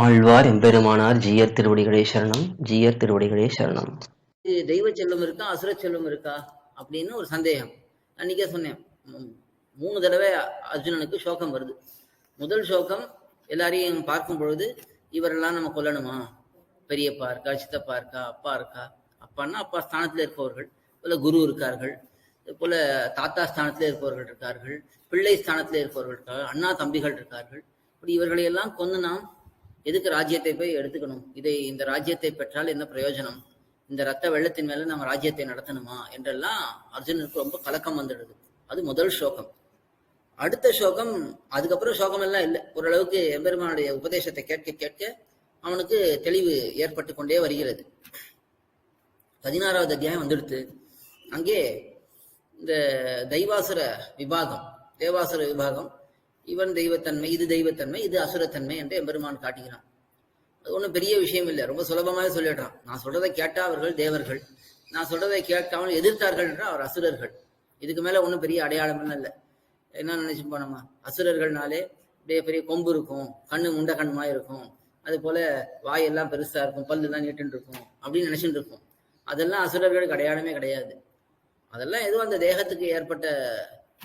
ஆழ்வார் எம்பெருமானார் ஜீயர் திருவடிகளே சரணம் ஜீயர் திருவடிகளே சரணம். இது தெய்வ செல்வம் இருக்கா அசுர செல்வம் இருக்கா அப்படின்னு ஒரு சந்தேகம். அன்னைக்கே சொன்னேன். மூணு தடவை அர்ஜுனனுக்கு சோகம் வருது. முதல் சோகம் எல்லாரையும் பார்க்கும் பொழுது இவரெல்லாம் நம்ம கொல்லணுமா? பெரியப்பா இருக்கா சித்தப்பா இருக்கா அப்பா இருக்கா? அப்பான்னா அப்பா ஸ்தானத்துல இருப்பவர்கள் போல குரு இருக்கார்கள் இது போல தாத்தா ஸ்தானத்துல இருப்பவர்கள் இருக்கார்கள் பிள்ளை ஸ்தானத்துல இருப்பவர்கள் இருக்கார்கள் அண்ணா தம்பிகள் இருக்கார்கள். இப்படி இவர்களை எல்லாம் கொண்டு நாம் எதுக்கு ராஜ்யத்தை போய் எடுத்துக்கணும்? இதை இந்த ராஜ்யத்தை பெற்றால் என்ன பிரயோஜனம்? இந்த ரத்த வெள்ளத்தின் மேல நம்ம ராஜ்யத்தை நடத்தணுமா? என்றெல்லாம் அர்ஜுனனுக்கு ரொம்ப கலக்கம் வந்துடுது. அது முதல் சோகம். அடுத்த சோகம் அதுக்கப்புறம் சோகம் எல்லாம் இல்லை. ஓரளவுக்கு எம்பெருமானுடைய உபதேசத்தை கேட்க கேட்க அவனுக்கு தெளிவு ஏற்பட்டு கொண்டே வருகிறது. பதினாறாவது அத்தியாயம் வந்துடுத்து. அங்கே இந்த தெய்வாசுர விபாகம் தேவாசுர விபாகம் இவன் தெய்வத்தன்மை இது தெய்வத்தன்மை இது அசுரத்தன்மை என்று எம்பெருமான் காட்டுகிறான். அது ஒன்றும் பெரிய விஷயம் இல்லை. ரொம்ப சுலபமாக சொல்லிடுறான். நான் சொல்றதை கேட்டா அவர்கள் தேவர்கள். நான் சொல்றதை கேட்காமல் எதிர்த்தார்கள் என்றால் அவர் அசுரர்கள். இதுக்கு மேல ஒன்றும் பெரிய அடையாளம் இல்லை. என்ன நினைச்சு போனோமா? அசுரர்கள்னாலே அப்படியே பெரிய கொம்பு இருக்கும். கண்ணு முண்ட கண்ணுமா இருக்கும். அது போல வாயெல்லாம் பெருசா இருக்கும். பல்லு எல்லாம் நீட்டு இருக்கும். அப்படின்னு நினைச்சுட்டு இருக்கும். அதெல்லாம் அசுரர்களுக்கு அடையாளமே கிடையாது. அதெல்லாம் எதுவும் அந்த தேகத்துக்கு ஏற்பட்ட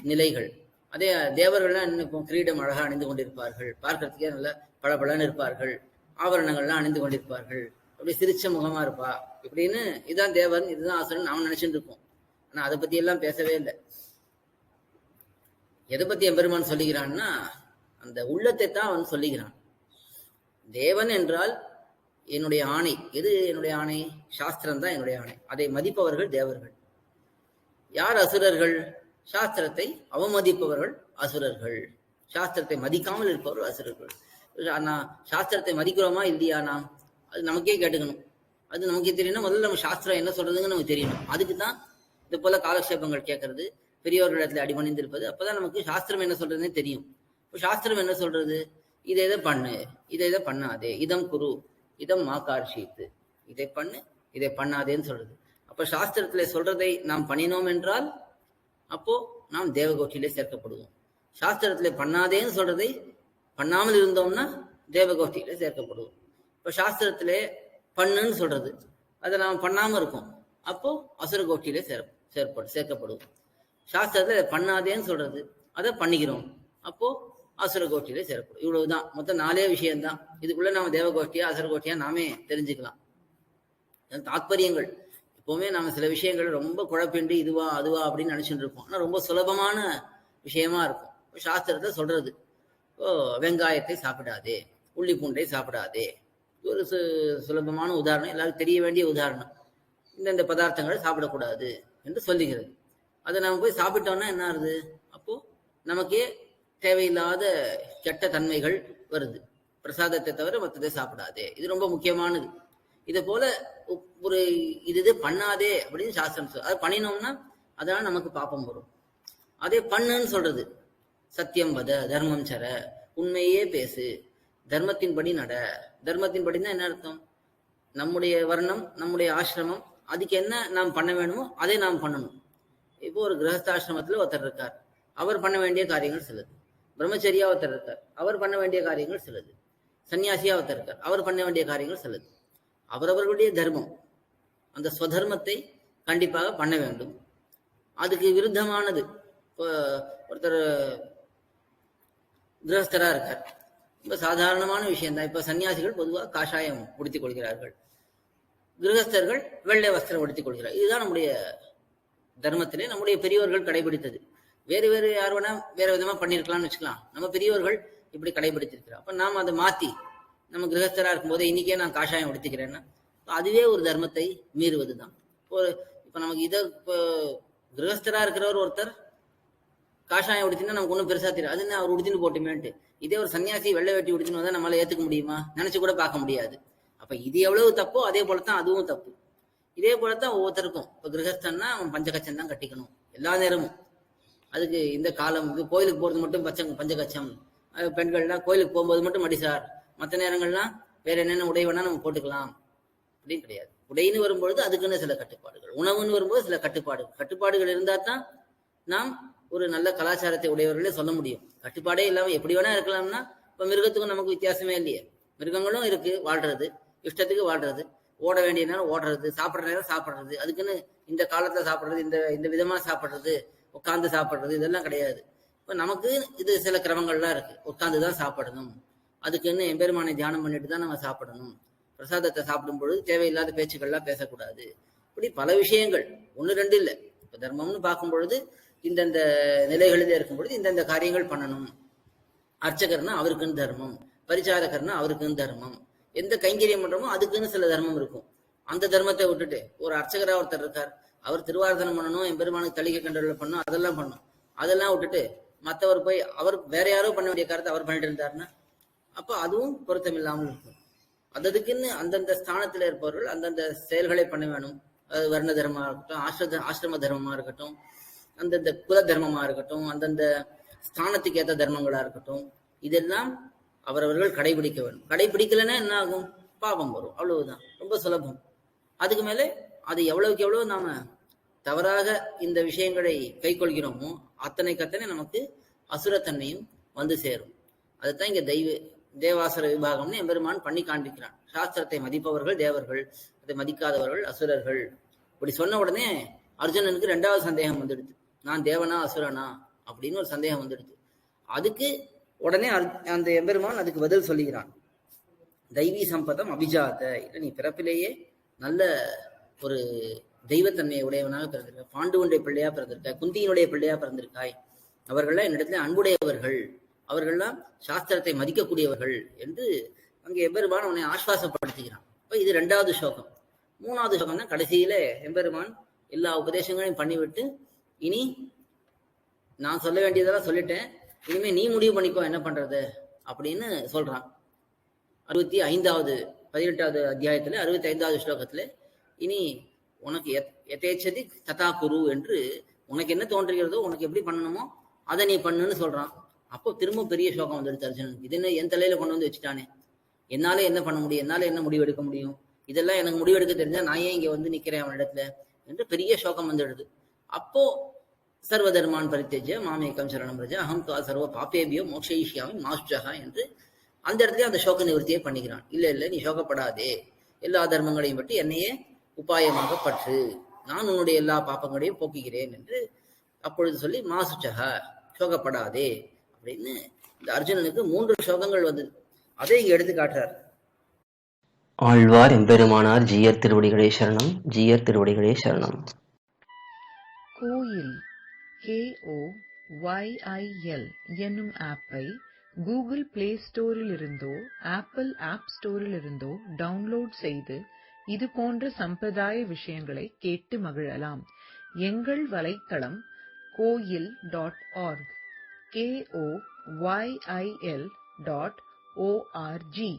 நிலைகள். அதே தேவர்கள்லாம் இன்னும் கிரீடம் அழகாக அணிந்து கொண்டிருப்பார்கள். பார்க்கறதுக்கே நல்ல பளபளன்னு இருப்பார்கள். ஆபரணங்கள்லாம் அணிந்து கொண்டிருப்பார்கள். அப்படி சிரிச்ச முகமா இருப்பா. இப்படின்னு இதுதான் தேவன் இதுதான் அசுரன் நாம நினைச்சுட்டு இருக்கோம் ஆனா அதை பத்தி எல்லாம் பேசவே இல்லை. எதை பத்தி எம்பெருமான் சொல்லுகிறான்னா அந்த உள்ளத்தை தான் அவன் சொல்லுகிறான். தேவன் என்றால் என்னுடைய ஆணை. எது என்னுடைய ஆணை? சாஸ்திரம் தான் என்னுடைய ஆணை. அதை மதிப்பவர்கள் தேவர்கள். யார் அசுரர்கள்? சாஸ்திரத்தை அவமதிப்பவர்கள் அசுரர்கள். சாஸ்திரத்தை மதிக்காமல் இருப்பவர்கள் அசுரர்கள். ஆனா சாஸ்திரத்தை மதிக்கிறோமா இல்லையா நாம் அது நமக்கே கேட்டுக்கணும். அது நமக்கே தெரியணும் முதல்ல நம்ம சாஸ்திரம் என்ன சொல்றதுன்னு நமக்கு தெரியணும். அதுக்கு தான் இது போல காலக்ஷேபங்கள் கேட்கறது பெரியவர்களிடத்துல அடிபணிந்து இருப்பது அப்பதான் நமக்கு சாஸ்திரம் என்ன சொல்றதுன்னு தெரியும். இப்போ சாஸ்திரம் என்ன சொல்றது? இதை இதை பண்ணு இதை இதை பண்ணாதே இதம் குரு இதம் மாகார்ஷித்து இதை பண்ணு இதை பண்ணாதேன்னு சொல்றது. அப்ப சாஸ்திரத்துல சொல்றதை நாம் பண்ணினோம் என்றால் அப்போ நாம் தேவகோஷ்டியிலே சேர்க்கப்படுவோம். சாஸ்திரத்திலே பண்ணாதேன்னு சொல்றதை பண்ணாமல் இருந்தோம்னா தேவகோஷ்டியில சேர்க்கப்படுவோம். இப்போ சாஸ்திரத்திலே பண்ணுன்னு சொல்றது. அதை நாம் பண்ணாம இருக்கோம். அப்போ அசுர கோஷ்டியிலே சேர் சேர்ப்படு சேர்க்கப்படுவோம். சாஸ்திரத்தில் பண்ணாதேன்னு சொல்றது. அதை பண்ணிக்கிறோம். அப்போ அசுர கோஷ்டியிலே சேரப்படும். இவ்வளவுதான். மொத்தம் நாலே விஷயம்தான். இதுக்குள்ள நாம தேவகோஷ்டியா அசுர கோஷ்டியா நாமே தெரிஞ்சுக்கலாம். தாத்பரியங்கள். எப்பவுமே நம்ம சில விஷயங்கள் ரொம்ப குழப்பின்றி இதுவா அதுவா அப்படின்னு நினைச்சுட்டு இருப்போம். ஆனால் ரொம்ப சுலபமான விஷயமா இருக்கும். சாஸ்திரத்தை சொல்றது ஓ வெங்காயத்தை சாப்பிடாதே உள்ளி பூண்டை சாப்பிடாதே ஒரு சு- சுலபமான உதாரணம். எல்லாருக்கும் தெரிய வேண்டிய உதாரணம். இந்தந்த பதார்த்தங்களை சாப்பிடக்கூடாது என்று சொல்லுகிறது. அதை நம்ம போய் சாப்பிட்டோம்னா என்ன ஆகுது? அப்போது நமக்கே தேவையில்லாத கெட்ட தன்மைகள் வருது. பிரசாதத்தை தவிர மற்றதை சாப்பிடாதே. இது ரொம்ப முக்கியமானது. இதை போல ஒரு இது இது பண்ணாதே அப்படின்னு சாஸ்திரம் சொல் அதை பண்ணினோம்னா அதனால நமக்கு பாப்பம் வரும். அதே பண்ணுன்னு சொல்றது. சத்தியம் வத தர்மம் சர உண்மையே பேசு தர்மத்தின்படி நட. தர்மத்தின்படினா என்ன அர்த்தம்? நம்முடைய வர்ணம் நம்முடைய ஆசிரமம் அதுக்கு என்ன நாம் பண்ண வேணுமோ அதை நாம் பண்ணணும். இப்போ ஒரு கிரகஸ்தாசிரமத்தில் ஒருத்தர் இருக்கார். அவர் பண்ண வேண்டிய காரியங்கள் சிலது. பிரம்மச்சரியா ஒருத்தர் இருக்கார். அவர் பண்ண வேண்டிய காரியங்கள் சிலது. சன்னியாசியா ஒருத்தர் இருக்கார். அவர் பண்ண வேண்டிய காரியங்கள் சிலது. அவரவர்களுடைய தர்மம். அந்த ஸ்வதர்மத்தை கண்டிப்பாக பண்ண வேண்டும். அதுக்கு விருத்தமானது இப்போ ஒருத்தர் கிரகஸ்தராக இருக்கார். ரொம்ப சாதாரணமான விஷயம்தான். இப்போ சன்னியாசிகள் பொதுவாக காஷாயம் உடுத்திக் கொள்கிறார்கள். கிரகஸ்தர்கள் வெள்ளை வஸ்திரம் உடுத்திக் கொள்கிறார். இதுதான் நம்முடைய தர்மத்திலே நம்முடைய பெரியோர்கள் கடைபிடித்தது. வேறு வேறு யார் வேணா வேற விதமா பண்ணிருக்கலாம்னு வச்சுக்கலாம். நம்ம பெரியவர்கள் இப்படி கடைபிடித்திருக்கிறோம் அப்ப நாம் அதை மாத்தி நம்ம கிரகஸ்தரா இருக்கும்போது இன்னைக்கே நான் காஷாயம் உடுத்திக்கிறேன்னா அதுவே ஒரு தர்மத்தை மீறுவது தான் இப்போ இப்போ நமக்கு இதை இப்போ கிரகஸ்தரா இருக்கிறவர் ஒருத்தர் காஷாயம் உடுத்தினா நமக்கு ஒன்றும் பெருசாக தெரியும் அது என்ன அவர் உடுத்தின்னு போட்டுமேன்ட்டு. இதே ஒரு சன்னியாசி வெள்ளை வெட்டி உடுத்தின்னு வந்தால் நம்மளால ஏத்துக்க முடியுமா? நினைச்சு கூட பார்க்க முடியாது. அப்போ இது எவ்வளவு தப்போ அதே போல தான் அதுவும் தப்பு. இதே போலத்தான் ஒவ்வொருத்தருக்கும். இப்போ கிரகஸ்தன்னா அவன் பஞ்சகச்சம் தான் கட்டிக்கணும். எல்லா நேரமும். அதுக்கு இந்த காலம் இது கோயிலுக்கு போகிறது மட்டும் பச்சை பஞ்சகச்சம். பெண்கள்லாம் கோயிலுக்கு போகும்போது மட்டும் மடிசார் மற்ற நேரங்கள்லாம் வேற என்னென்ன உடை வேணா நம்ம போட்டுக்கலாம். அப்படின்னு கிடையாது. உடைன்னு வரும்பொழுது அதுக்குன்னு சில கட்டுப்பாடுகள். உணவுன்னு வரும்போது சில கட்டுப்பாடுகள். கட்டுப்பாடுகள் இருந்தா தான் நாம் ஒரு நல்ல கலாச்சாரத்தை உடையவர்களே சொல்ல முடியும். கட்டுப்பாடே இல்லாமல் எப்படி வேணா இருக்கலாம்னா இப்போ மிருகத்துக்கும் நமக்கு வித்தியாசமே இல்லையே. மிருகங்களும் இருக்கு வாழ்றது. இஷ்டத்துக்கு வாழ்றது. ஓட வேண்டிய நேரம் ஓடுறது. சாப்பிட்ற நேரம் சாப்பிடுறது. அதுக்குன்னு இந்த காலத்தில் சாப்பிட்றது இந்த இந்த விதமாக சாப்பிட்றது உட்காந்து சாப்பிட்றது இதெல்லாம் கிடையாது. இப்போ நமக்கு இது சில கிரமங்கள்லாம் இருக்கு. உட்காந்து தான் சாப்பிடணும். அதுக்குன்னு எம்பெருமானை தியானம் பண்ணிட்டு தான் நம்ம சாப்பிடணும். பிரசாதத்தை சாப்பிடும் பொழுது தேவையில்லாத பேச்சுக்கள்லாம் பேசக்கூடாது. இப்படி பல விஷயங்கள். ஒன்று ரெண்டு இல்லை. இப்போ தர்மம்னு பார்க்கும் பொழுது இந்தந்த நிலைகளில் இருக்கும் பொழுது இந்தந்த காரியங்கள் பண்ணணும். அர்ச்சகர்னா அவருக்குன்னு தர்மம். பரிச்சாரகர்னா அவருக்குன்னு தர்மம். எந்த கைங்கரியம் பண்றோமோ அதுக்குன்னு சில தர்மம் இருக்கும். அந்த தர்மத்தை விட்டுட்டு ஒரு அர்ச்சகரா ஒருத்தர் இருக்கார். அவர் திருவார்த்தனம் பண்ணணும் எம்பெருமானுக்கு தளிகை கண்டறில் பண்ணணும் அதெல்லாம் பண்ணணும். அதெல்லாம் விட்டுட்டு மற்றவர் போய் அவர் வேற யாரோ பண்ண வேண்டிய காரத்தை அவர் பண்ணிட்டு இருந்தாருன்னா அப்ப அதுவும் பொருத்தம் இல்லாமல் இருக்கும். அததுக்குன்னு அந்தந்த ஸ்தானத்தில் இருப்பவர்கள் அந்தந்த செயல்களை பண்ண வேணும். அது வர்ண தர்மமாக இருக்கட்டும் ஆசிர ஆசிரம தர்மமாக இருக்கட்டும் அந்தந்த குல தர்மமாக இருக்கட்டும் அந்தந்த ஸ்தானத்துக்கு ஏற்ற தர்மங்களாக இருக்கட்டும் இதெல்லாம் அவரவர்கள் கடைபிடிக்க வேண்டும் கடைபிடிக்கலைன்னா என்ன ஆகும்? பாவம் வரும். அவ்வளவுதான். ரொம்ப சுலபம். அதுக்கு மேலே அது எவ்வளவுக்கு எவ்வளவு நாம தவறாக இந்த விஷயங்களை கைக்கொள்கிறோமோ அத்தனைக்கு அத்தனை நமக்கு அசுரத்தன்மையும் வந்து சேரும். அதுதான் இங்க தெய்வ தேவாசுர விபாகம்னு எம்பெருமான் பண்ணி காண்பிக்கிறான். சாஸ்திரத்தை மதிப்பவர்கள் தேவர்கள் அதை மதிக்காதவர்கள் அசுரர்கள். இப்படி சொன்ன உடனே அர்ஜுனனுக்கு ரெண்டாவது சந்தேகம் வந்துடுது. நான் தேவனா அசுரனா? அப்படின்னு ஒரு சந்தேகம் வந்துடுது. அதுக்கு உடனே அந்த எம்பெருமான் அதுக்கு பதில் சொல்லுகிறான். தெய்வீ சம்பதம் அபிஜாத இல்லை நீ பிறப்பிலேயே நல்ல ஒரு தெய்வத்தன்மையை உடையவனாக பிறந்திருக்க பாண்டுவனுடைய பிள்ளையா பிறந்திருக்க குந்தியினுடைய பிள்ளையா பிறந்திருக்காய். அவர்கள்லாம் என்னிடத்துல அன்புடையவர்கள். அவர்கள்லாம் சாஸ்திரத்தை மதிக்கக்கூடியவர்கள் என்று அங்கே எம்பெருமான் அவனை ஆஸ்வாசப்படுத்துகிறான். இப்போ இது ரெண்டாவது ஸ்லோகம் மூணாவது ஸ்லோகம் தான் கடைசியில எம்பெருமான் எல்லா உபதேசங்களையும் பண்ணிவிட்டு இனி நான் சொல்ல வேண்டியதெல்லாம் சொல்லிட்டேன். இனிமே நீ முடிவு பண்ணிக்கோ என்ன பண்றது? அப்படின்னு சொல்றான். அறுபத்தி ஐந்தாவது பதினெட்டாவது அத்தியாயத்துல அறுபத்தி ஐந்தாவது ஸ்லோகத்துல இனி உனக்கு எத்- எதேச்சதி ததா குரு என்று உனக்கு என்ன தோன்றுகிறதோ உனக்கு எப்படி பண்ணணுமோ அதை நீ பண்ணுன்னு சொல்றான். அப்போ திரும்ப பெரிய சோகம் வந்துடுது அர்ஜுனனுக்கு இது என்ன என் தலையில கொண்டு வந்து வச்சுட்டானே? என்னால என்ன பண்ண முடியும்? என்னால என்ன முடிவு எடுக்க முடியும்? இதெல்லாம் எனக்கு முடிவெடுக்க தெரிஞ்சா நான் ஏன் இங்க வந்து நிக்கிறேன் அவன் இடத்துல? என்று பெரிய சோகம் வந்துடுது. அப்போ சர்வதர்மான் பரித்தேஜ மாமேக்கம் சரணம் ரஜ அகம் துவா சர்வ பாப்பேபியோ மோக்ஷயிஷ்யாமி மாஸ்டகா என்று அந்த இடத்துல அந்த சோக நிவர்த்தியை பண்ணிக்கிறான். இல்ல இல்ல நீ சோகப்படாதே. எல்லா தர்மங்களையும் பற்றி என்னையே உபாயமாக பற்று. நான் உன்னுடைய எல்லா பாப்பங்களையும் போக்குகிறேன் என்று அப்பொழுது சொல்லி மாசுச்சகா சோகப்படாதே. அப்படின்னு இந்த அர்ஜுனனுக்கு மூன்று சோகங்கள் வந்தது. அதை இங்க எடுத்து காட்டுறார். ஆழ்வார் எம்பெருமானார் ஜீயர் திருவடிகளே சரணம் ஜீயர் திருவடிகளே சரணம். கோயில் K O Y I L என்னும் ஆப்பை கூகுள் பிளே ஸ்டோரிலிருந்தோ ஆப்பிள் ஆப் ஸ்டோரிலிருந்தோ டவுன்லோட் செய்து இது போன்ற சம்பிரதாய விஷயங்களை கேட்டு மகிழலாம். எங்கள் வலைத்தளம் Koyil dot org K O Y I L dot O R G